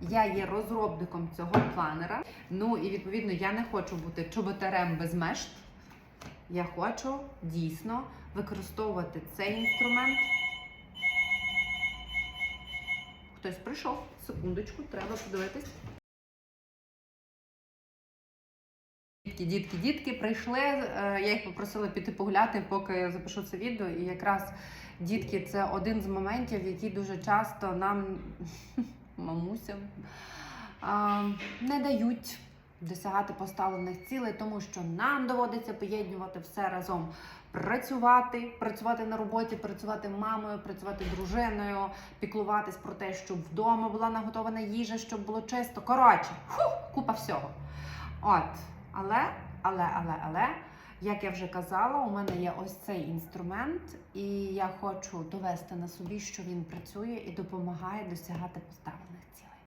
Я є розробником цього планера. Ну і відповідно я не хочу бути чоботарем без мешт. Я хочу дійсно використовувати цей інструмент. Хтось прийшов. Секундочку, треба подивитись. Дітки, дітки, дітки прийшли. е, Я їх попросила піти погуляти, поки я запишу це відео. І якраз дітки це один з моментів, які дуже часто нам, мамусям, не дають досягати поставлених цілей, тому що нам доводиться поєднувати все разом. Працювати, працювати на роботі, працювати мамою, працювати дружиною, піклуватись про те, щоб вдома була наготована їжа, щоб було чисто. Коротше, фух, купа всього. От, але, але, але, але, як я вже казала, у мене є ось цей інструмент, і я хочу довести на собі, що він працює і допомагає досягати поставлених цілей.